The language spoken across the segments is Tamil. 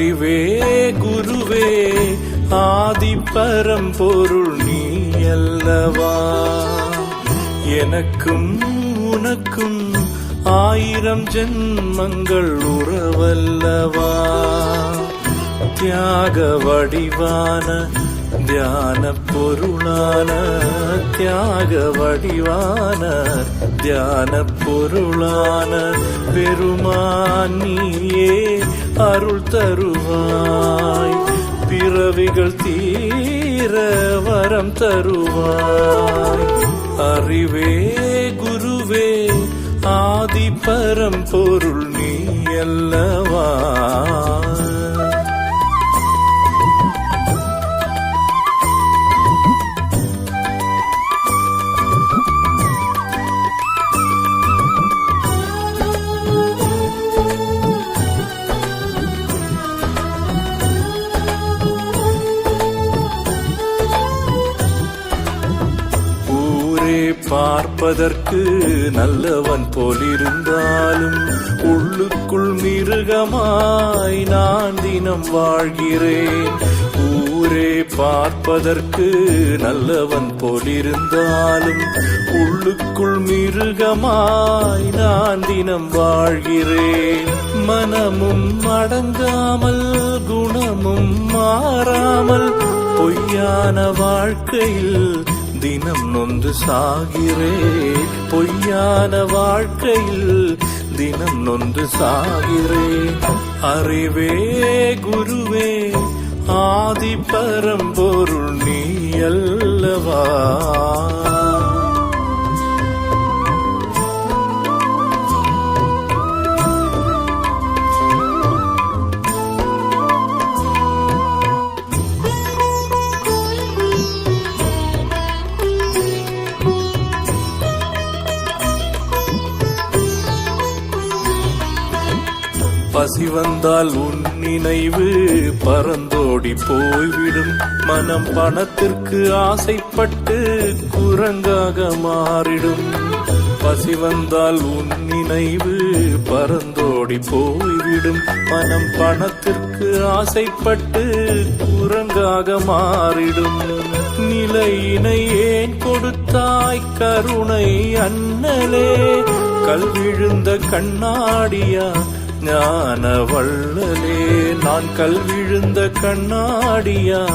அறிவே குருவே ஆதிப்பரம் பொருள் நீ அல்லவா? எனக்கும் உனக்கும் ஆயிரம் ஜென்மங்கள் உறவல்லவா? தியாக வடிவான தியான பொருளான தியாக வடிவான தியான பொருளான பெருமான் நீயே அருள் தருவாய். பிறவிகள் தீர வரம் தருவாய். அறிவே குருவே ஆதி பரம்பொருள் நீ அல்லவா? பார்ப்பதற்கு நல்லவன் போலிருந்தாலும் உள்ளுக்குள் மிருகமாய் நான் தினம் வாழ்கிறேன். ஊரே பார்ப்பதற்கு நல்லவன் போலிருந்தாலும் உள்ளுக்குள் மிருகமாய் நான் தினம் வாழ்கிறேன். மனமும் அடங்காமல் குணமும் மாறாமல் பொய்யான வாழ்க்கையில் தினம் நொந்து சாகிறே. பொய்யான வாழ்க்கையில் தினம் நொந்து சாகிறே. அறிவே குருவே ஆதி பரம்பொருள் நீ அல்லவா? வந்தால் உன் நினைவு பறந்தோடி போய்விடும். மனம் பணத்திற்கு ஆசைப்பட்டு குரங்காக மாறிடும். பசி வந்தால் உன் நினைவு பறந்தோடி போய்விடும். மனம் பணத்திற்கு ஆசைப்பட்டு குரங்காக மாறிடும். நிலையினை ஏன் கொடுத்தாய் கருணை அண்ணலே? கல்விழுந்த கண்ணாடியா ஞான வள்ளலே நான் கல்விழுந்த கண்ணாடியா?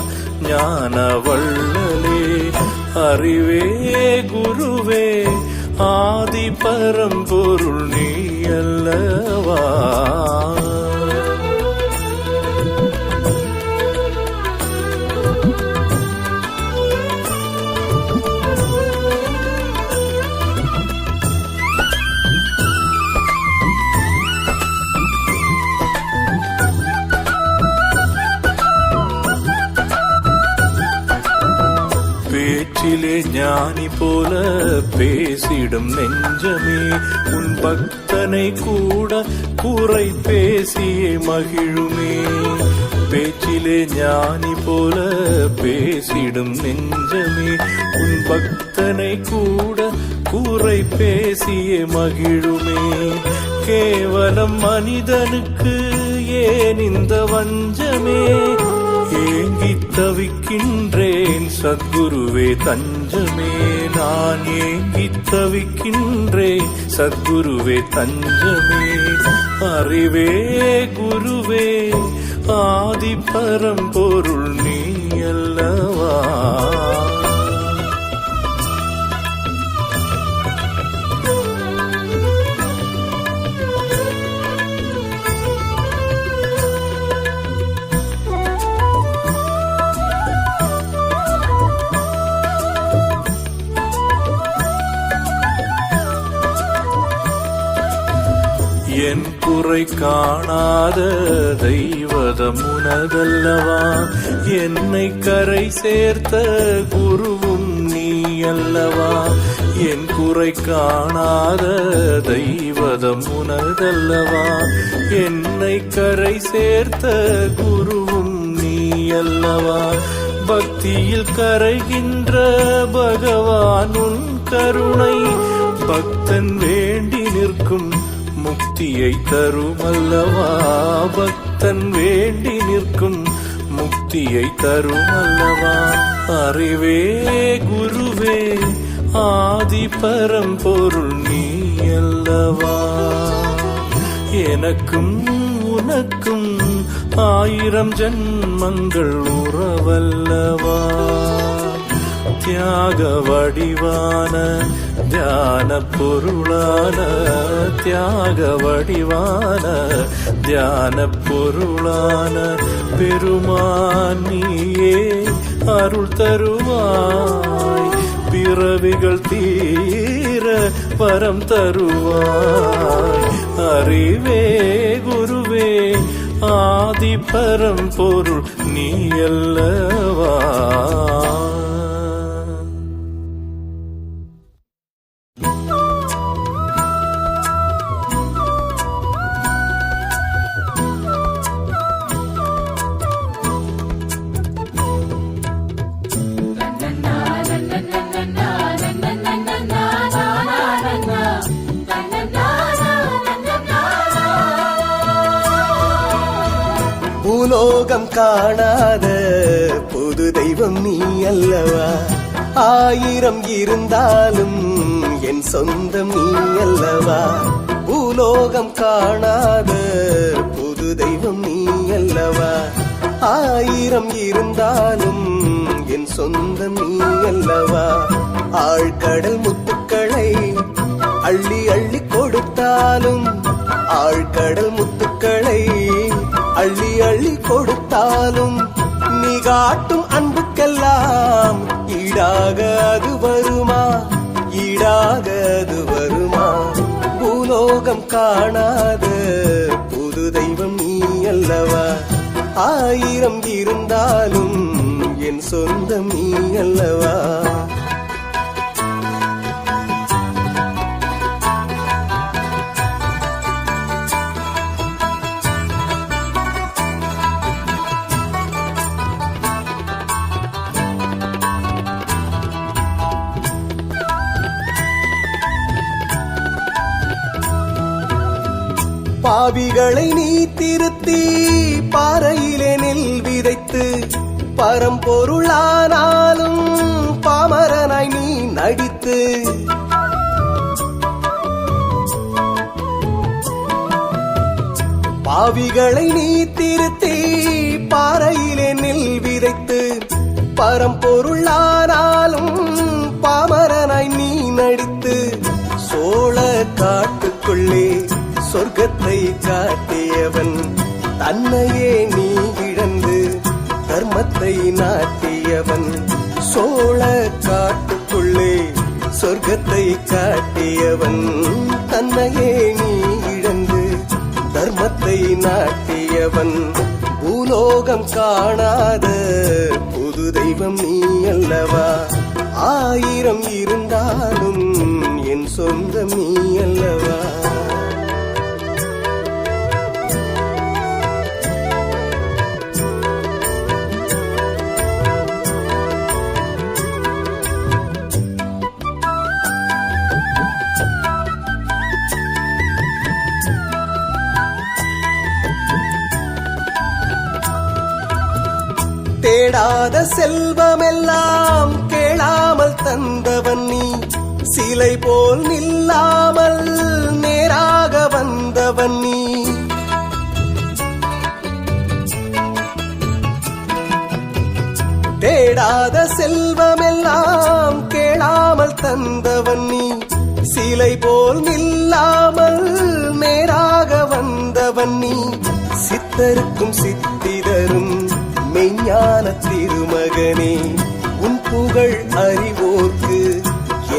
ஞான வள்ளலே அறிவே குருவே ஆதி பரம்பொருள் நீ அல்லவா? போல பேசிடும் நெஞ்சமே உன் பக்தனை கூட குறை பேசியே மகிழுமே. பேச்சிலே ஞானி போல பேசிடும் நெஞ்சமே உன் பக்தனை கூட கூரை பேசிய மகிழுமே. கேவலம் மனிதனுக்கு ஏன் இந்த வஞ்சமே? ஏங்கி தவிக்கின்றேன். சத்குருவே தஞ்சமே நான் ஏங்கி தவிக்கின்றேன். சத்குருவே தஞ்சமே அறிவே குருவே ஆதி பரம்பொருள் நீ அல்லவா? என் குறை காணாத தெய்வதம் உனதல்லவா என்னை கரை சேர்த்த குருவும் நீ அல்லவா என் குறை காணாத தெய்வதம் உனதல்லவா என்னை கரை சேர்த்த குருவும் நீ அல்லவா பக்தியில் கரைகின்ற பகவான் உன் கருணை பக்தன் வேண்டி நிற்கும் முக்தியை தருமல்லவா? பக்தன் வேண்டி நிற்கும் முக்தியை தருமல்லவா? அறிவே குருவே ஆதி பரம்பொருள் நீ அல்லவா? எனக்கும் உனக்கும் ஆயிரம் ஜன்மங்கள் உறவல்லவா? தியாக வடிவான தியான பொருளான தியாக வடிவான தியான பொருளான பெருமான் நீயே அருள் தருவாய் பிறவிகள் தீர பரம் தருவாய் அறிவே குருவே ஆதி பரம் பொருள் நீ அல்லவா பூலோகம் காணாத புது தெய்வம் நீ அல்லவா? ஆயிரம் இருந்தாலும் என் சொந்தம் நீ அல்லவா? பூலோகம் காணாத புது தெய்வம் நீ அல்லவா? ஆயிரம் இருந்தாலும் என் சொந்தம் நீ அல்லவா? ஆழ்கடல் முத்துக்களை அள்ளி அள்ளி கொடுத்தாலும் ஆழ்கடல் முத்துக்களை அள்ளி அள்ளி கொடுத்தாலும் நீ காட்டும் அன்புக்கெல்லாம் ஈடாக அது வருமா? ஈடாக அது வருமா? பூலோகம் காணாத புது தெய்வம் நீ அல்லவா? ஆயிரம் இருந்தாலும் என் சொந்தம் நீ அல்லவா? பாவிகளை நீ திருத்தி பாறையிலே நெல் விதைத்து பரம்பொருளானாலும் பாமரனாய் நீ நடித்து. பாவிகளை நீ திருத்தி பாறையிலே நெல் விதைத்து பரம்பொருளானாலும் பாமரனாய் நீ நடித்து சோழ காட்டுக்குள்ளே சொர்க்கத்தை காட்டியவன் தன்னையே நீ இழந்து தர்மத்தை நாட்டியவன். சோழ காட்டுக்குள்ளே சொர்க்கத்தை காட்டியவன். தன்னையே நீ இழந்து தர்மத்தை நாட்டியவன். பூலோகம் காணாத புது தெய்வம் நீ அல்லவா? ஆயிரம் இருந்தாலும் என் சொந்தம் நீ அல்லவா? தேடாத செல்வமெல்லாம் கேளாமல் தந்தவன் நீ. சிலை போல் நில்லாமல் நேராக வந்தவன் நீ. தேடாத செல்வமெல்லாம் கேளாமல் தந்தவன் நீ. சிலை போல் நில்லாமல் நேராக வந்தவன் நீ. சித்தருக்கும் சித்திதரும் மெய்ஞான திருமகனே உன் புகழ் அறிவோர்க்கு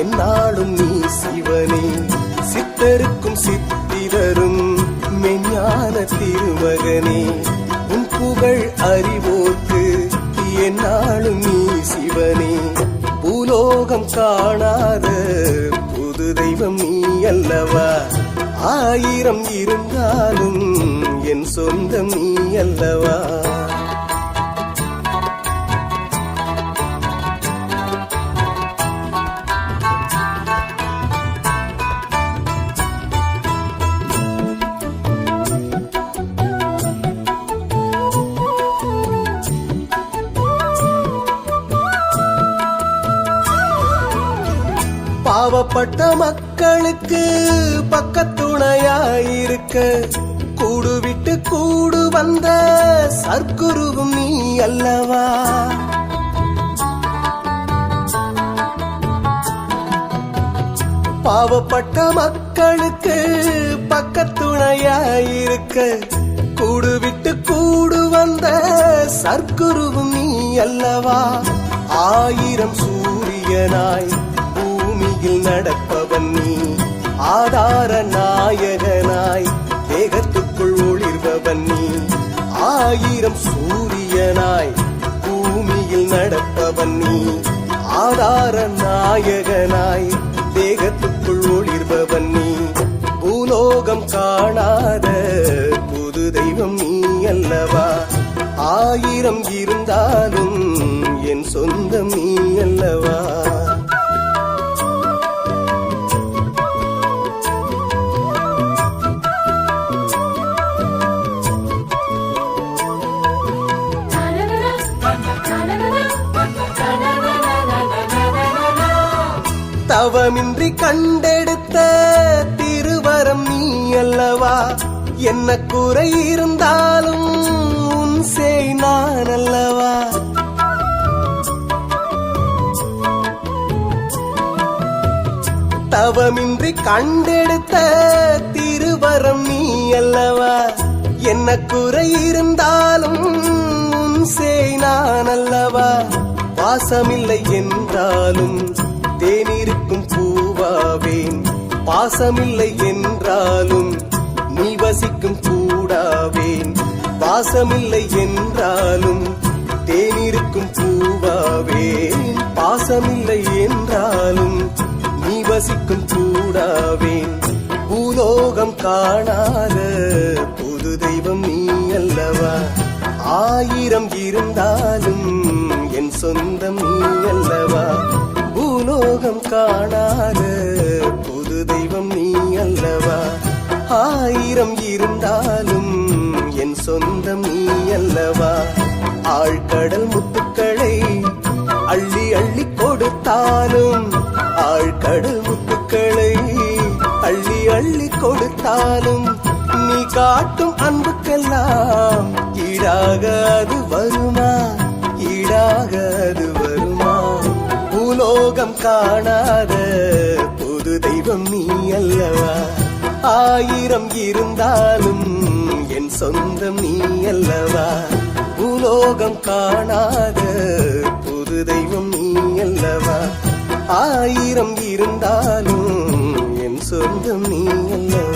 என்னாலும் நீ சிவனே. சித்தருக்கும் சித்திதரும் மெய்ஞான திருமகனே உன் புகழ் அறிவோர்க்கு என்னாலும் நீ சிவனே. பூலோகம் காணாத புது தெய்வம் நீ அல்லவா? ஆயிரம் இருந்தாலும் என் சொந்தம் நீ அல்லவா? பாவப்பட்ட மக்களுக்கு பக்கத்துணையாயிருக்க கூடு விட்டு கூடு வந்த சர்க்குருவும் நீ அல்லவா? பாவப்பட்ட மக்களுக்கு பக்கத்துணையாயிருக்க கூடு விட்டு கூடு வந்த சர்க்குருவும் நீ அல்லவா? ஆயிரம் சூரியனாய் வழியில் நடப்பவன் நீ. ஆதார நாயகனாய் தேகத்துக்குள் ஒளிர்பவன் நீ. ஆயிரம் சூரியனாய் பூமியில் நடப்பவன் நீ. ஆதார நாயகனாய் தேகத்துக்குள் ஒளிர்பவன் நீ. பூலோகம் காணாத புது தெய்வம் நீ அல்லவா? ஆயிரம் இருந்தாலும் என் சொந்தம் நீ அல்லவா? தவமின்றி கண்டெடுத்த திருவரம் நீ அல்லவா? என்ன குறை இருந்தாலும் உன் செய் நான் அல்லவா? தவமின்றி கண்டெடுத்த திருவரம் நீ அல்லவா? என்ன குறை இருந்தாலும் உன் செய் நான் அல்லவா? வாசமில்லை என்றாலும் தேனிருக்கும் பூவாவேன். பாசமில்லை என்றாலும் நீ வசிக்கும் கூடாவேன். பாசமில்லை என்றாலும் தேனிருக்கும் பூவாவேன். பாசமில்லை என்றாலும் நீ வசிக்கும் கூடாவேன். பூலோகம் காணாத புது தெய்வம் நீ அல்லவா? ஆயிரம் இருந்தாலும் ஆழ்கடல் முத்துக்களை அள்ளி அள்ளி கொடுத்தாலும் ஆழ்கடல் முத்துக்களை அள்ளி அள்ளி கொடுத்தாலும் நீ காட்டும் அன்புக்கெல்லாம் ஈடாக அது வருமா? ஈடாக அது வருமா? பூலோகம் காணாத புது தெய்வம் நீ அல்லவா? ஆயிரம் இருந்தாலும் என் சொந்தம் நீ அல்லவா? பூலோகம் காணாத. புது தெய்வம் நீ அல்லவா? ஆயிரம் இருந்தாலும் என் சொந்தம் நீ அல்லவா?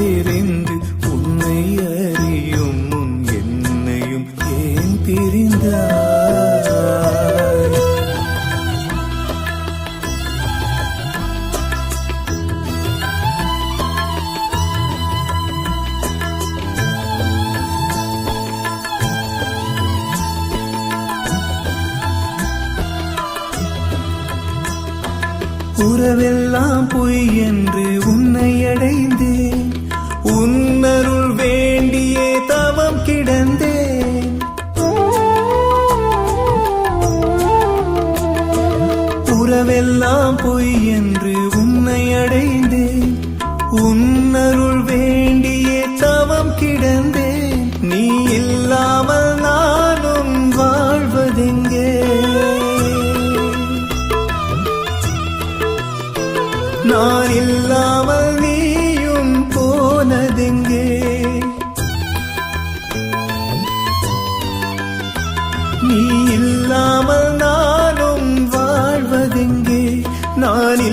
எல்லாம் உறவெல்லாம் பொய் என்று உன்னை அடைந்தேன். உன்னரு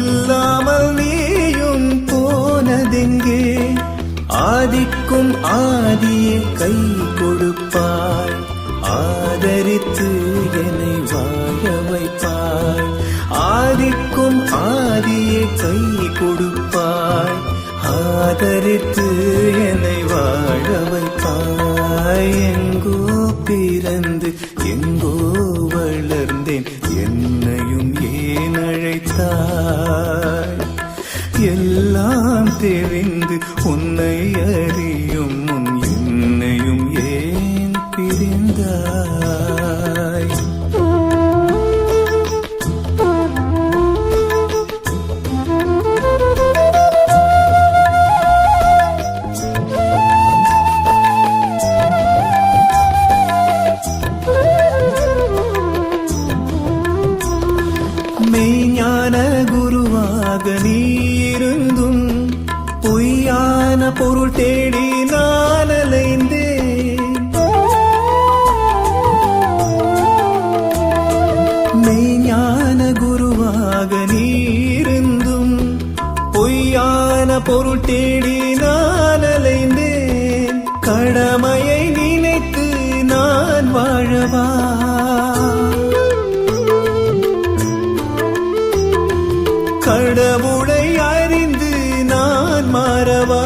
இல்லாமல் நீயும் போனதெங்கே? ஆதிக்கும் ஆதியே கை கொடுப்பாய். ஆதரித்து என்னை வாழ வைப்பாய். ஆதிக்கும் ஆதியே கை கொடுப்பாய். ஆதரித்து என்னை வாழ வைப்பாய். பொருள் தேடி நான் அலைந்தேன். கடமையை நினைத்து நான் வாழவா? கடவுளை அறிந்து நான் மாறவா?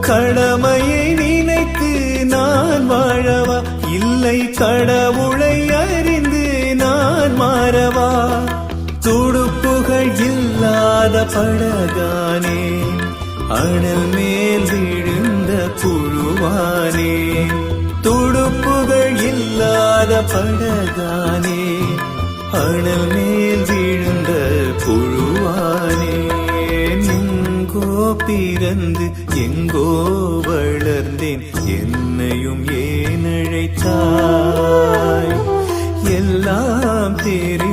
கடமையை நினைத்து நான் வாழவா? இல்லை கடவுளை இல்லாத படகானே அனல் மேல் விழுந்த புழுவானே துடுப்புகள் இல்லாத படகானே அனல் மேல் விழுந்த புழுவானே. எங்கோ பிறந்து எங்கோ வளர்ந்தேன் என்னையும் ஏன் அழைத்தாய்? எல்லாம் தெரியும்